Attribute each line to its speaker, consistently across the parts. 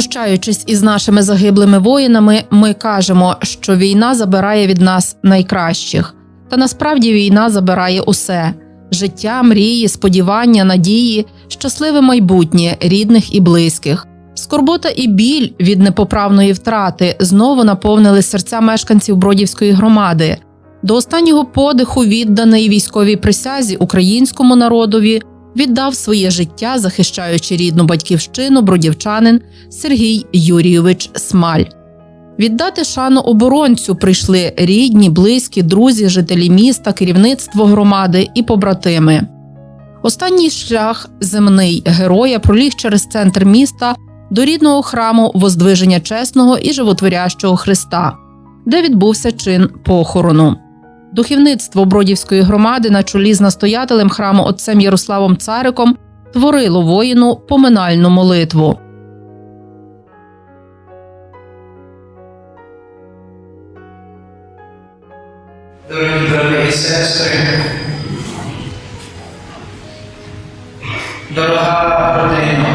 Speaker 1: Прощаючись із нашими загиблими воїнами, ми кажемо, що війна забирає від нас найкращих. Та насправді війна забирає усе: життя, мрії, сподівання, надії, щасливе майбутнє рідних і близьких. Скорбота і біль від непоправної втрати знову наповнили серця мешканців Бродівської громади. До останнього подиху відданий військовій присязі українському народові віддав своє життя, захищаючи рідну батьківщину бродівчанин Сергій Юрійович Смаль. Віддати шану оборонцю прийшли рідні, близькі, друзі, жителі міста, керівництво громади і побратими. Останній шлях земний героя проліг через центр міста до рідного храму Воздвиження чесного і животворящого Христа, де відбувся чин похорону. Духовництво Бродівської громади на чолі з настоятелем храму отцем Ярославом Цариком творило воїну поминальну молитву.
Speaker 2: Дорогі брати і сестри, дорога родина,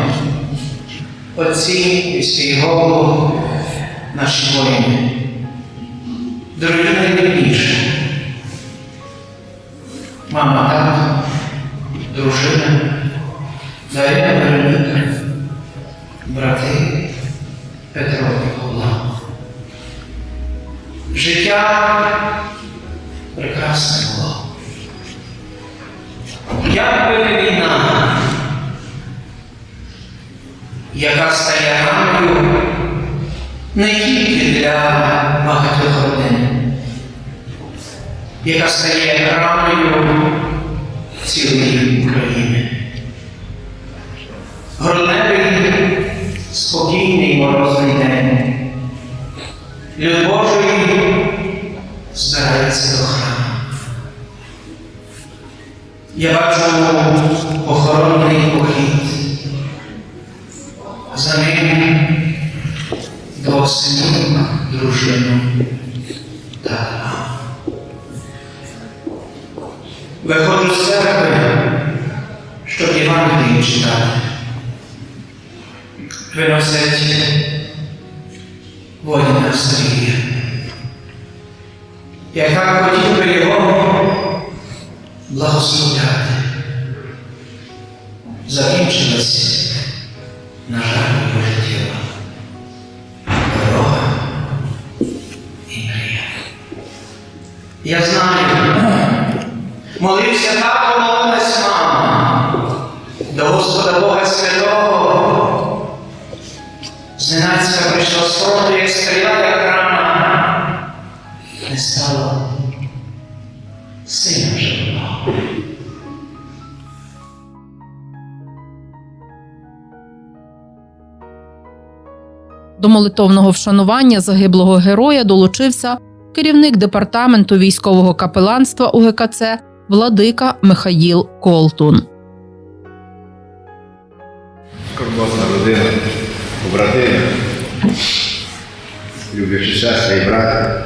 Speaker 2: отці, і міський голову, наші воїни, дорогі найрідніші, мама, тато, дружина, Дарина Вероніка, брати Петро і Павла. Життя прекрасне було. Як би не війна, яка стає раною не тільки для багатьох родин, яка стає раною цілої України. Грудневий спокійний морозний день. Люд Божої збирається до храму. Я бачу охоронний похід. За ним двох щоб Євангелії читати. Виносять воїна Сергія яка хотів би його благословляти. Закінчилась, на жаль, його життєва дорога і мрія. Я знаю, молився тато, молилась мама, До
Speaker 1: молитовного вшанування загиблого героя долучився керівник департаменту військового капеланства УГКЦ Владика Михаїл Колтун.
Speaker 3: Скорботна родина, побратими, люблячі сестри і брати,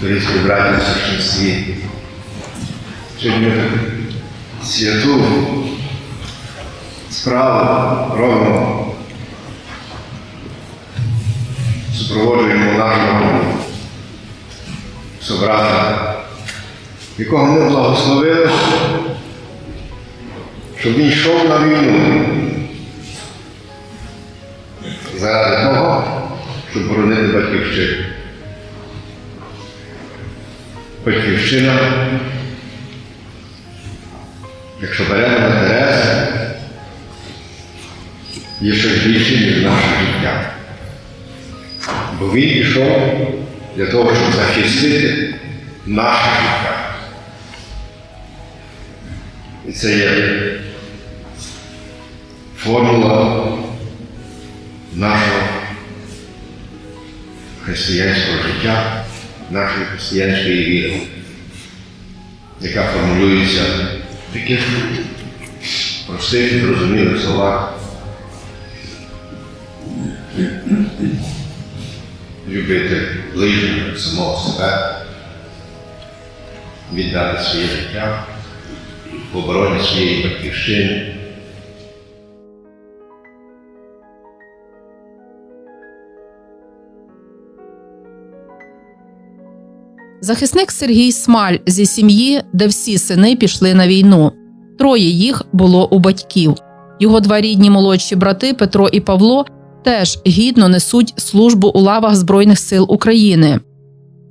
Speaker 3: турійські браті в сущності. Сьогодні святу справу робимо, супроводжуємо нашого собрата, якого ми благословили, щоб він йшов на війну заради того, щоб боронити батьківщину. Батьківщина, якщо беремо на Терес, є щось більше, ніж наше життя. Бо він пішов для того, щоб захистити наше життя. І це є формула нашого християнського життя, нашої християнської віри, яка формулюється в таких простих зрозумілих словах любити ближнього самого себе, віддати своє життя в обороні своєї батьківщини.
Speaker 1: Захисник Сергій Смаль зі сім'ї, де всі сини пішли на війну. Троє їх було у батьків. Його два рідні молодші брати Петро і Павло теж гідно несуть службу у лавах Збройних сил України.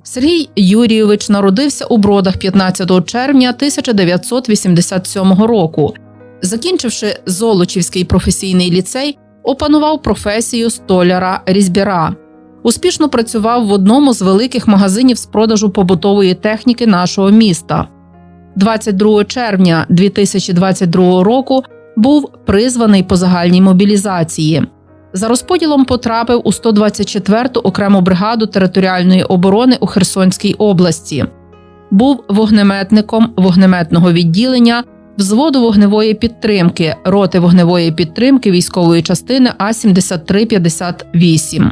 Speaker 1: Сергій Юрійович народився у Бродах 15 червня 1987 року. Закінчивши Золочівський професійний ліцей, опанував професію столяра різьбяра. Успішно працював в одному з великих магазинів з продажу побутової техніки нашого міста. 22 червня 2022 року був призваний по загальній мобілізації. За розподілом потрапив у 124-ту окрему бригаду територіальної оборони у Херсонській області. Був вогнеметником вогнеметного відділення взводу вогневої підтримки роти вогневої підтримки військової частини А 7358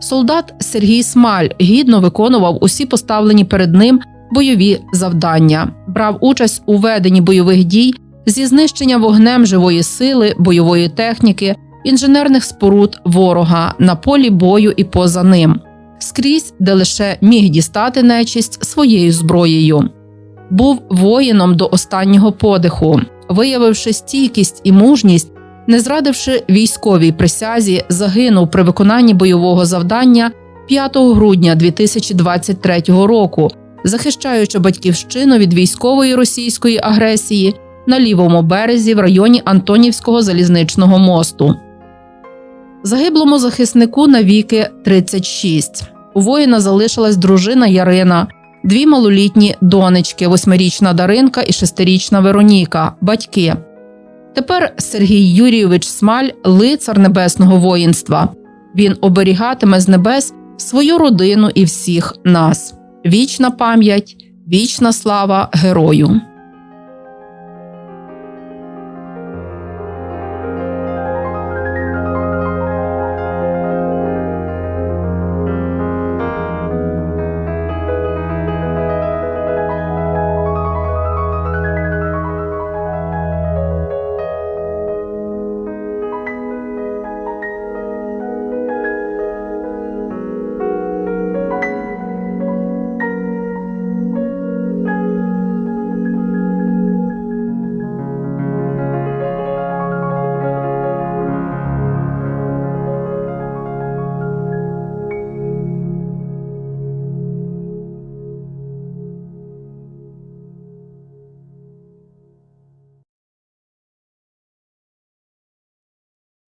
Speaker 1: Солдат Сергій Смаль гідно виконував усі поставлені перед ним бойові завдання, брав участь у веденні бойових дій зі знищення вогнем живої сили, бойової техніки, інженерних споруд ворога на полі бою і поза ним, скрізь, де лише міг дістати нечисть своєю зброєю. Був воїном до останнього подиху, виявивши стійкість і мужність, не зрадивши військовій присязі, загинув при виконанні бойового завдання 5 грудня 2023 року, захищаючи батьківщину від військової російської агресії на лівому березі в районі Антонівського залізничного мосту. Загиблому захиснику навіки 36. У воїна залишилась дружина Ярина, дві малолітні донечки, восьмирічна Даринка і шестирічна Вероніка, батьки. Тепер Сергій Юрійович Смаль лицар небесного воїнства. Він оберігатиме з небес свою родину і всіх нас. Вічна пам'ять, вічна слава герою.